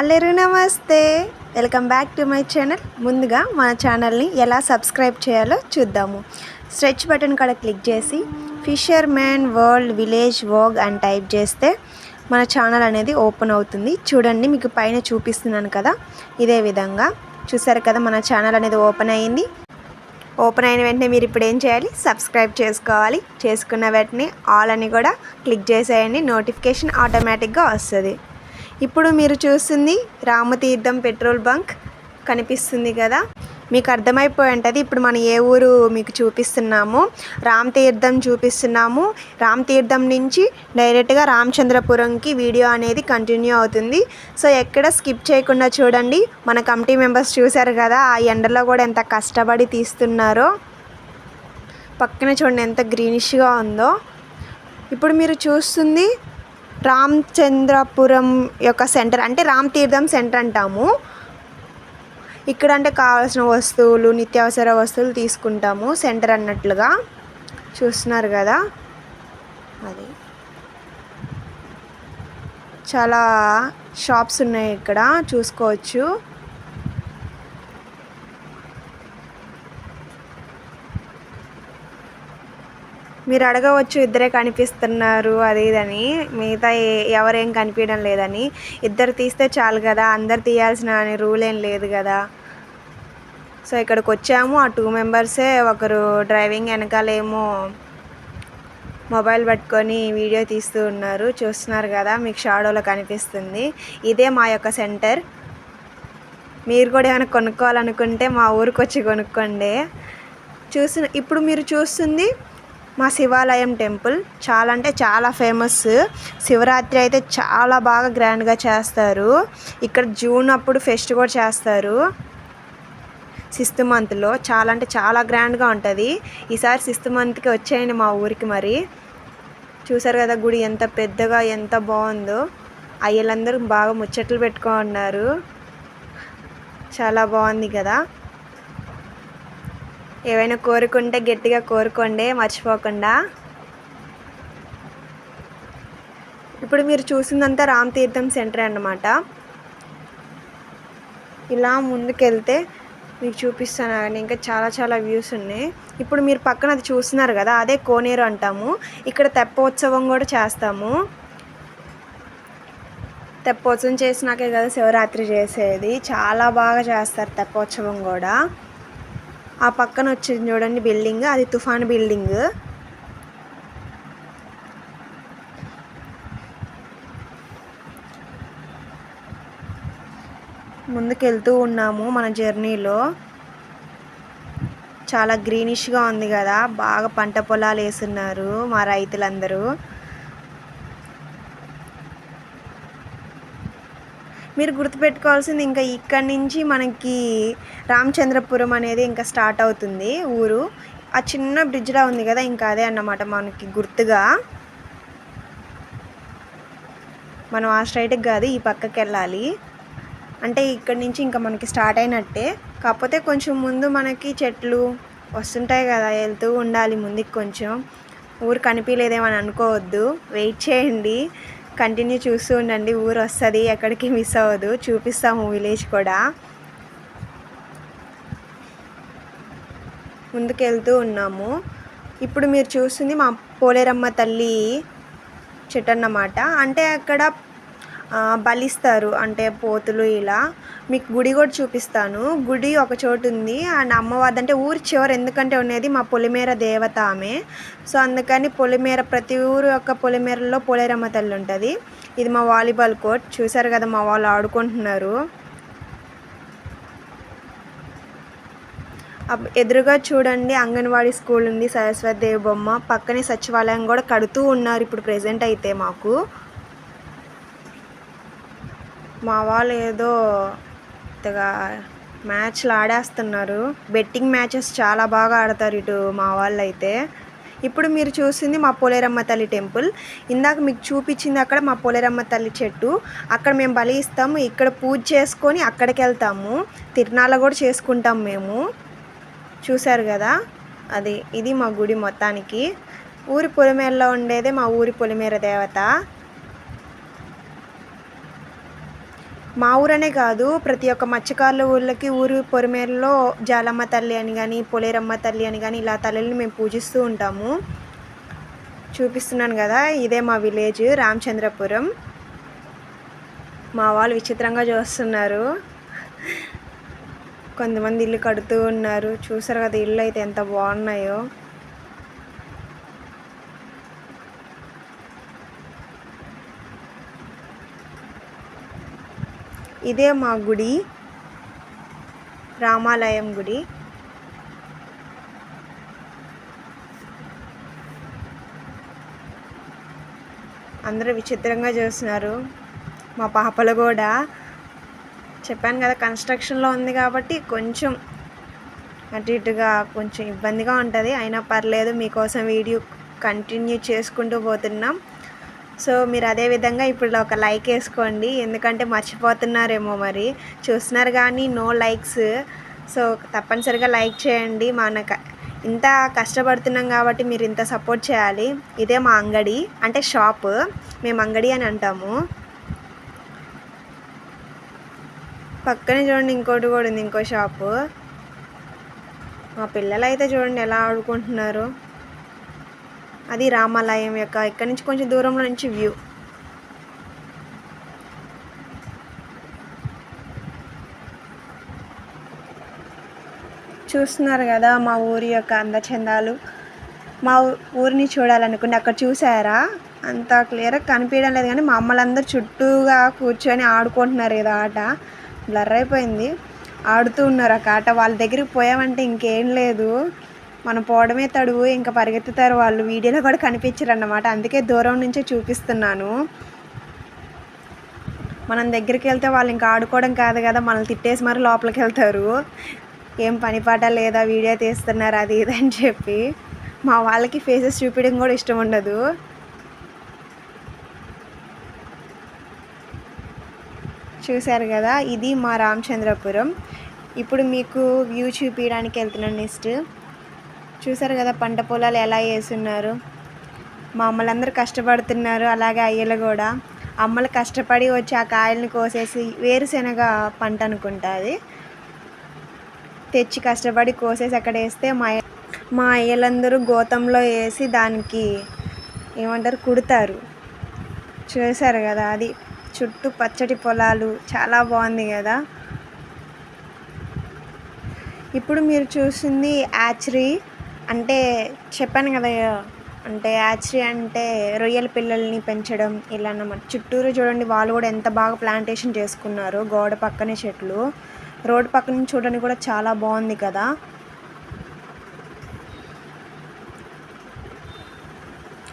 అల్లెరు నమస్తే. Welcome back to my channel ముందుగా మన ఛానల్ని ఎలా సబ్స్క్రైబ్ చేయాలో చూద్దాము. స్ట్రెచ్ బటన్ కాడ క్లిక్ చేసి fisherman world village vlog అని టైప్ చేస్తే మన ఛానల్ అనేది ఓపెన్ అవుతుంది. చూడండి మీకు పైన చూపిస్తున్నాను కదా. ఇదే విధంగా చూసారు కదా మన ఛానల్ అనేది ఓపెన్ అయ్యింది ఓపెన్ అయిన వెంటనే మీరు ఇప్పుడు ఏం చేయాలి? సబ్స్క్రైబ్ చేసుకోవాలి. చేసుకున్న వెంటనే ఆల్ అని కూడా క్లిక్ చేసేయండి. నోటిఫికేషన్ ఆటోమేటిక్గా వస్తుంది. ఇప్పుడు మీరు చూస్తుంది రామతీర్థం పెట్రోల్ బంక్ కనిపిస్తుంది కదా. మీకు అర్థమైపోయి ఉంటుంది ఇప్పుడు మనం ఏ ఊరు మీకు చూపిస్తున్నాము? రామ్ తీర్థం చూపిస్తున్నాము. రామ్ తీర్థం నుంచి డైరెక్ట్గా రామచంద్రపురంకి వీడియో అనేది కంటిన్యూ అవుతుంది. సో ఎక్కడ స్కిప్ చేయకుండా చూడండి. మన కమిటీ మెంబర్స్ చూశారు కదా ఆ ఎండలో కూడా ఎంత కష్టపడి తీస్తున్నారో. పక్కన చూడండి ఎంత గ్రీనిష్గా ఉందో. ఇప్పుడు మీరు చూస్తుంది రామచంద్రపురం యొక్క సెంటర్ అంటే రామ్ తీర్థం సెంటర్ అంటాము. ఇక్కడ అంటే కావాల్సిన వస్తువులు నిత్యావసర వస్తువులు తీసుకుంటాము సెంటర్ అన్నట్లుగా. చూస్తున్నారు కదా? అది. చాలా షాప్స్ ఉన్నాయి ఇక్కడ చూసుకోవచ్చు. మీరు అడగవచ్చు ఇద్దరే కనిపిస్తున్నారు అది ఇదని. మిగతా ఎవరేం కనిపించడం లేదని. ఇద్దరు తీస్తే చాలు కదా అందరు తీయాల్సిన అని రూల్ ఏం లేదు కదా. సో ఇక్కడికి వచ్చాము. ఆ టూ మెంబర్సే ఒకరు డ్రైవింగ్ వెనకాలేమో మొబైల్ పట్టుకొని వీడియో తీస్తూ ఉన్నారు. చూస్తున్నారు కదా మీకు షాడోలో కనిపిస్తుంది. ఇదే మా యొక్క సెంటర్. మీరు కూడా ఏమైనా కొనుక్కోవాలనుకుంటే మా ఊరికి వచ్చి కొనుక్కోండి. చూసిన ఇప్పుడు మీరు చూస్తుంది మా శివాలయం టెంపుల్. చాలా అంటే చాలా ఫేమస్. శివరాత్రి అయితే చాలా బాగా గ్రాండ్గా చేస్తారు. ఇక్కడ జూన్ అప్పుడు ఫెస్ట్ కూడా చేస్తారు. సిక్స్త్ మంత్లో చాలా అంటే చాలా గ్రాండ్గా ఉంటుంది. ఈసారి సిక్స్త్ మంత్కి వచ్చేయండి మా ఊరికి మరి. చూసారు కదా గుడి ఎంత పెద్దగా ఎంత బాగుందో. అయ్యలందరూ బాగా ముచ్చట్లు పెట్టుకున్నారు చాలా బాగుంది కదా. ఏవైనా కోరుకుంటే గట్టిగా కోరుకోండి మర్చిపోకుండా. ఇప్పుడు మీరు చూసిందంతా రామ్ తీర్థం సెంటర్ అన్నమాట. ఇలా ముందుకెళ్తే మీకు చూపిస్తాను కానీ ఇంకా చాలా చాలా వ్యూస్ ఉన్నాయి. ఇప్పుడు మీరు పక్కన అది చూస్తున్నారు కదా అదే కోనేరు అంటాము. ఇక్కడ తెప్పోత్సవం కూడా చేస్తాము. తెప్పోత్సవం చేసినాకే కదా శివరాత్రి చేసేది. చాలా బాగా చేస్తారు తెప్పోత్సవం కూడా. ఆ పక్కన వచ్చింది చూడండి బిల్డింగ్ అది తుఫాన్ బిల్డింగ్. ముందుకెళ్తూ ఉన్నాము మన జర్నీలో. చాలా గ్రీనిష్గా ఉంది కదా బాగా పంట పొలాలు వేస్తున్నారు మా రైతులందరూ. మీరు గుర్తుపెట్టుకోవాల్సింది ఇంకా ఇక్కడి నుంచి మనకి రామచంద్రపురం అనేది ఇంకా స్టార్ట్ అవుతుంది ఊరు. ఆ చిన్న బ్రిడ్జ్లా ఉంది కదా ఇంకా అదే అన్నమాట మనకి గుర్తుగా. మనం ఆ స్ట్రైట్కి కాదు ఈ పక్కకి వెళ్ళాలి. అంటే ఇక్కడి నుంచి ఇంకా మనకి స్టార్ట్ అయినట్టే. కాకపోతే కొంచెం ముందు మనకి చెట్లు వస్తుంటాయి కదా వెళ్తూ ఉండాలి ముందుకు కొంచెం. ఊరు కనిపించలేదేమని అనుకోవద్దు. వెయిట్ చేయండి. కంటిన్యూ చూస్తూ ఉండండి. ఊరు వస్తుంది ఎక్కడికి మిస్ అవ్వదు. చూపిస్తాము విలేజ్ కూడా. ముందుకెళ్తూ ఉన్నాము. ఇప్పుడు మీరు చూస్తుంది మా పోలేరమ్మ తల్లి చెట్టు అన్నమాట. అంటే అక్కడ బలిస్తారు. అంటే పోతులు ఇలా. మీకు గుడి కూడా చూపిస్తాను. గుడి ఒక చోటు ఉంది. అండ్ అమ్మవారి అంటే ఊరి చివరి ఎందుకంటే ఉండేది మా పొలిమేర దేవత ఆమె. సో అందుకని పొలిమేర ప్రతి ఊరు యొక్క పొలిమేరలో పోలేరమ్మ తల్లి ఉంటుంది. ఇది మా వాలీబాల్ కోర్ట్. చూసారు కదా మా వాళ్ళు ఆడుకుంటున్నారు. ఎదురుగా చూడండి అంగన్వాడీ స్కూల్ ఉంది. సరస్వతి దేవి బొమ్మ. పక్కనే సచివాలయం కూడా కడుతూ ఉన్నారు ఇప్పుడు ప్రెజెంట్ అయితే మాకు. మా వాళ్ళు ఏదో పెద్దగా మ్యాచ్లు ఆడేస్తున్నారు. బెట్టింగ్ మ్యాచెస్ చాలా బాగా ఆడతారు ఇటు మా వాళ్ళు అయితే ఇప్పుడు మీరు చూసింది మా పోలేరమ్మ తల్లి టెంపుల్. ఇందాక మీకు చూపించింది అక్కడ మా పోలేరమ్మ తల్లి చెట్టు. అక్కడ మేము బలి ఇస్తాము. ఇక్కడ పూజ చేసుకొని అక్కడికి వెళ్తాము. తిరునాళ్ళ కూడా చేసుకుంటాం మేము. చూశారు కదా? అది ఇది మా గుడి మొత్తానికి. ఊరి పొలిమేరలో ఉండేదే మా ఊరి పొలిమేర దేవత. మా ఊరనే కాదు ప్రతి ఒక్క మత్స్యకారుల ఊళ్ళకి ఊరు పొరిమేరలో జాలమ్మ తల్లి అని కానీ పొలేరమ్మ తల్లి అని కానీ ఇలా తల్లిని మేము పూజిస్తూ ఉంటాము. చూపిస్తున్నాను కదా ఇదే మా విలేజ్ రామచంద్రపురం. మా వాళ్ళు విచిత్రంగా చూస్తున్నారు. కొంతమంది ఇల్లు కడుతూ ఉన్నారు. చూసారు కదా ఇల్లు అయితే ఎంత బాగున్నాయో. ఇదే మా గుడి రామాలయం గుడి. అందరూ విచిత్రంగా చూస్తున్నారు. మా పాపలు కూడా చెప్పాను కదా కన్స్ట్రక్షన్లో ఉంది కాబట్టి కొంచెం అటు ఇటుగా కొంచెం ఇబ్బందిగా ఉంటుంది. అయినా పర్లేదు మీకోసం వీడియో కంటిన్యూ చేసుకుంటూ పోతున్నాం. సో మీరు అదే విధంగా ఇప్పుడు ఒక లైక్ వేసుకోండి. ఎందుకంటే మర్చిపోతున్నారేమో మరి. చూస్తున్నారు కానీ నో లైక్స్. సో తప్పనిసరిగా లైక్ చేయండి. మనకు ఇంత కష్టపడుతున్నాం కాబట్టి మీరు ఇంత సపోర్ట్ చేయాలి. ఇదే మా అంగడి. అంటే షాప్. మేము అంగడి అని అంటాము. పక్కనే చూడండి ఇంకోటి కూడా ఉంది ఇంకో షాపు. మా పిల్లలు అయితే చూడండి ఎలా ఆడుకుంటున్నారు. అది రామాలయం యొక్క ఇక్కడ నుంచి కొంచెం దూరంలో నుంచి వ్యూ. చూస్తున్నారు కదా మా ఊరి యొక్క అందచందాలు. మా ఊరిని చూడాలనుకుంటే అక్కడ చూసారా? అంత క్లియర్గా కనిపించడం లేదు కానీ మా అమ్మలందరూ చుట్టూగా కూర్చొని ఆడుకుంటున్నారు ఏదో ఆట. బ్లర్ అయిపోయింది. ఆడుతూ ఉన్నారు ఒక ఆట వాళ్ళ దగ్గరికి పోయామంటే ఇంకేం లేదు. మనం పోవడమే తడువు ఇంకా పరిగెత్తుతారు వాళ్ళు. వీడియోలో కూడా కనిపించరు అన్నమాట అందుకే దూరం నుంచే చూపిస్తున్నాను. మనం దగ్గరికి వెళ్తే వాళ్ళు ఇంకా ఆడుకోవడం కాదు కదా మనల్ని తిట్టేసి మరి లోపలికి వెళ్తారు. ఏం పని పాట లేదా వీడియో తీస్తున్నారు అది ఇది అని చెప్పి. మా వాళ్ళకి ఫేసెస్ చూపించడం కూడా ఇష్టం ఉండదు. చూశారు కదా ఇది మా రామచంద్రపురం. ఇప్పుడు మీకు వ్యూ చూపించడానికి వెళ్తున్నాను నెక్స్ట్ చూసారు కదా పంట పొలాలు ఎలా వేస్తున్నారు. మా అమ్మలందరూ కష్టపడుతున్నారు. అలాగే అయ్యలు కూడా. అమ్మలు కష్టపడి వచ్చి ఆ కాయల్ని కోసేసి వేరుశెనగ పంట అనుకుంటుంది. తెచ్చి కష్టపడి కోసేసి అక్కడ వేస్తే మా మా అయ్యలందరూ గోతంలో వేసి దానికి ఏమంటారు కుడతారు. చూసారు కదా అది. చుట్టూ పచ్చటి పొలాలు. చాలా బాగుంది కదా. ఇప్పుడు మీరు చూసింది యాచరీ. అంటే చెప్పాను కదా అంటే యాచరీ అంటే రొయ్యల పిల్లల్ని పెంచడం ఇలా అన్నమాట చుట్టూరు చూడండి వాళ్ళు కూడా ఎంత బాగా ప్లాంటేషన్ చేసుకున్నారు గోడ పక్కనే చెట్లు. రోడ్డు పక్క నుంచి చూడడానికి కూడా చాలా బాగుంది కదా.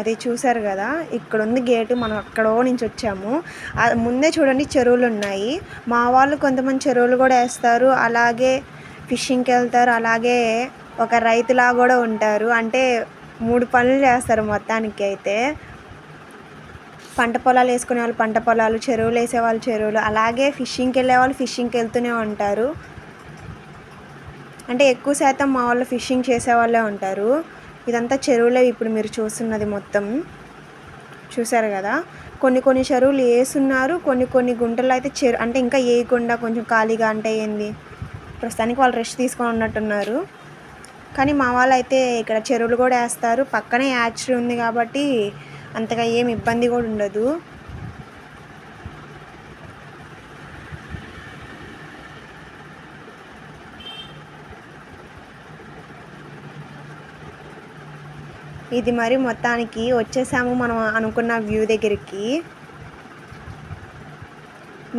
అది చూసారు కదా ఇక్కడ ఉంది గేటు మనం అక్కడో నుంచి వచ్చాము. ముందే చూడండి చెరువులు ఉన్నాయి. మా వాళ్ళు కొంతమంది చెరువులు కూడా వేస్తారు. అలాగే ఫిషింగ్కి వెళ్తారు. అలాగే ఒక రైతులా కూడా ఉంటారు. అంటే మూడు పనులు చేస్తారు మొత్తానికి అయితే. పంట పొలాలు వేసుకునే వాళ్ళు పంట పొలాలు చెరువులు వేసే వాళ్ళు చెరువులు అలాగే ఫిషింగ్కి వెళ్ళే వాళ్ళు ఫిషింగ్కి వెళ్తూనే ఉంటారు. అంటే ఎక్కువ శాతం మా వాళ్ళు ఫిషింగ్ చేసేవాళ్ళే ఉంటారు. ఇదంతా చెరువులే ఇప్పుడు మీరు చూస్తున్నది మొత్తం. చూసారు కదా? కొన్ని కొన్ని చెరువులు వేసున్నారు కొన్ని కొన్ని గుంటలు అయితే చెరు అంటే ఇంకా వేయకుండా కొంచెం ఖాళీగా అంటే ఏంది? ప్రస్తుతానికి వాళ్ళు రెస్ట్ తీసుకొని ఉన్నట్టున్నారు. కానీ మా వాళ్ళు అయితే ఇక్కడ చెరువులు కూడా వేస్తారు. పక్కనే యాచరీ ఉంది కాబట్టి అంతగా ఏమి ఇబ్బంది కూడా ఉండదు. ఇది మరి మొత్తానికి వచ్చేసాము మనం అనుకున్న వ్యూ దగ్గరికి.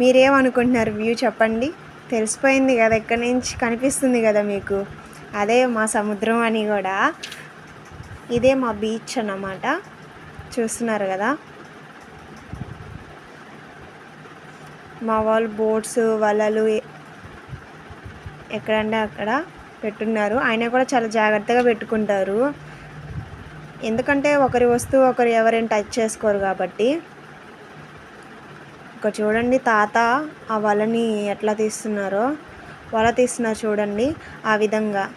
మీరేమనుకుంటున్నారు వ్యూ చెప్పండి. తెలిసిపోయింది కదా ఎక్కడి నుంచి కనిపిస్తుంది కదా మీకు. అదే మా సముద్రం అని కూడా. ఇదే మా బీచ్ అన్నమాట. చూస్తున్నారు కదా? మా వాళ్ళు బోట్స్ వలలు ఎక్కడంటే అక్కడ పెట్టున్నారు. ఆయన కూడా చాలా జాగ్రత్తగా పెట్టుకుంటారు. ఎందుకంటే ఒకరి వస్తువు ఒకరు ఎవరైనా టచ్ చేసుకోరు కాబట్టి. ఇక్కడ చూడండి తాత ఆ వలని ఎట్లా తీస్తున్నారో. వల తీస్తున్నారు చూడండి. ఆ విధంగా.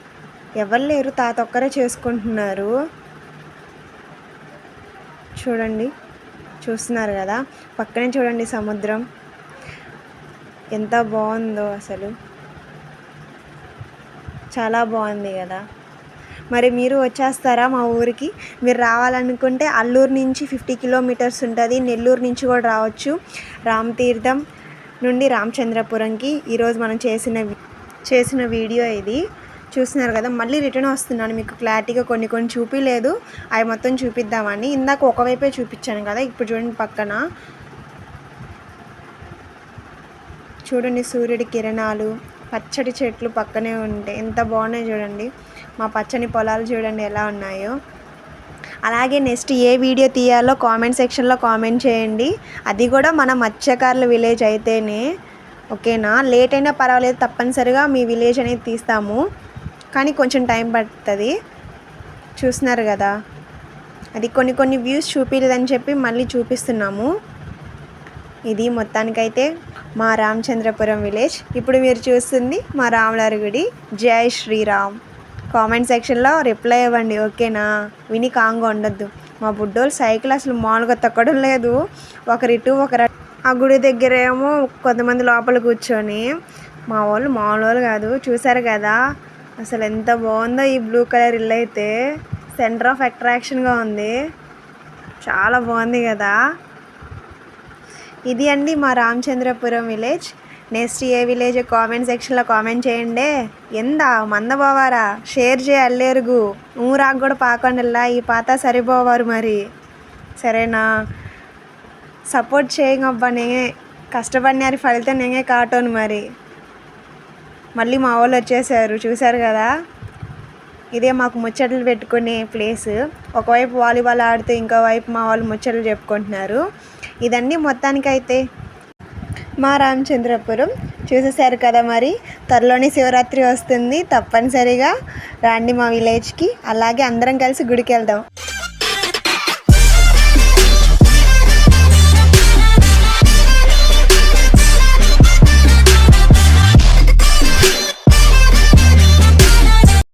ఎవరు లేరు తాత ఒక్కరే చేసుకుంటున్నారు. చూడండి. చూస్తున్నారు కదా. పక్కనే చూడండి సముద్రం. ఎంత బాగుందో అసలు. చాలా బాగుంది కదా. మరి మీరు వచ్చేస్తారా మా ఊరికి? మీరు రావాలనుకుంటే అల్లూరు నుంచి ఫిఫ్టీ కిలోమీటర్స్ ఉంటుంది. నెల్లూరు నుంచి కూడా రావచ్చు. రామతీర్థం నుండి రామచంద్రపురంకి ఈరోజు మనం చేసిన చేసిన వీడియో ఇది. చూస్తున్నారు కదా మళ్ళీ రిటర్న్ వస్తున్నాను. మీకు క్లారిటీగా కొన్ని కొన్ని చూపించలేదు అవి మొత్తం చూపిద్దామని. ఇందాక ఒకవైపే చూపించాను కదా ఇప్పుడు చూడండి పక్కన. చూడండి సూర్యుడి కిరణాలు. పచ్చడి చెట్లు పక్కనే ఉంటాయి ఎంత బాగున్నాయి చూడండి. మా పచ్చని పొలాలు చూడండి ఎలా ఉన్నాయో. అలాగే నెక్స్ట్ ఏ వీడియో తీయాలో కామెంట్ సెక్షన్లో కామెంట్ చేయండి. అది కూడా మన మత్స్యకారుల విలేజ్ అయితేనే ఓకేనా? లేట్ అయినా పర్వాలేదు తప్పనిసరిగా మీ విలేజ్ అనేది తీస్తాము. కానీ కొంచెం టైం పడుతుంది. చూస్తున్నారు కదా? అది కొన్ని కొన్ని వ్యూస్ చూపించలేదని చెప్పి మళ్ళీ చూపిస్తున్నాము. ఇది మొత్తానికైతే మా రామచంద్రపురం విలేజ్. ఇప్పుడు మీరు చూస్తుంది మా రాములారి గుడి. జై శ్రీరామ్. కామెంట్ సెక్షన్లో రిప్లై ఇవ్వండి ఓకేనా? విని కాంగా ఉండొద్దు. మా బుడ్డోళ్ళు సైకిల్ అసలు మామూలుగా తొక్కడం లేదు. ఒకరిటు ఒకరు ఆ గుడి దగ్గర ఏమో కొంతమంది లోపల కూర్చొని మా వాళ్ళు మామూలు వాళ్ళు కాదు చూసారు కదా? అసలు ఎంత బాగుందో ఈ బ్లూ కలర్ ఇల్లు అయితే. సెంటర్ ఆఫ్ అట్రాక్షన్గా ఉంది. చాలా బాగుంది కదా? ఇది అండి మా రామచంద్రపురం విలేజ్. నెక్స్ట్ ఏ విలేజ్ కామెంట్ సెక్షన్లో కామెంట్ చేయండి. ఎందా మందబోవారా? షేర్ చేయ అల్లేరుగు. ఊరాకు కూడా పాకండిల్లా ఈ పాత సరిపోవారు మరి. సరేనా? సపోర్ట్ చేయగబ్బా నేనే. కష్టపడినారు ఫలితం నేనే కాటోను మరి. మళ్ళీ మా వాళ్ళు వచ్చేసారు. చూసారు కదా? ఇదే మాకు ముచ్చట్లు పెట్టుకునే ప్లేస్ ఒకవైపు వాలీబాల్ ఆడుతూ ఇంకో వైపు మా వాళ్ళు ముచ్చట్లు చెప్పుకుంటున్నారు. ఇదండి మొత్తానికైతే. మా రామచంద్రపురం చూసేసారు కదా మరి? త్వరలోనే శివరాత్రి వస్తుంది తప్పనిసరిగా. రండి మా విలేజ్కి. అలాగే అందరం కలిసి గుడికి వెళ్దాం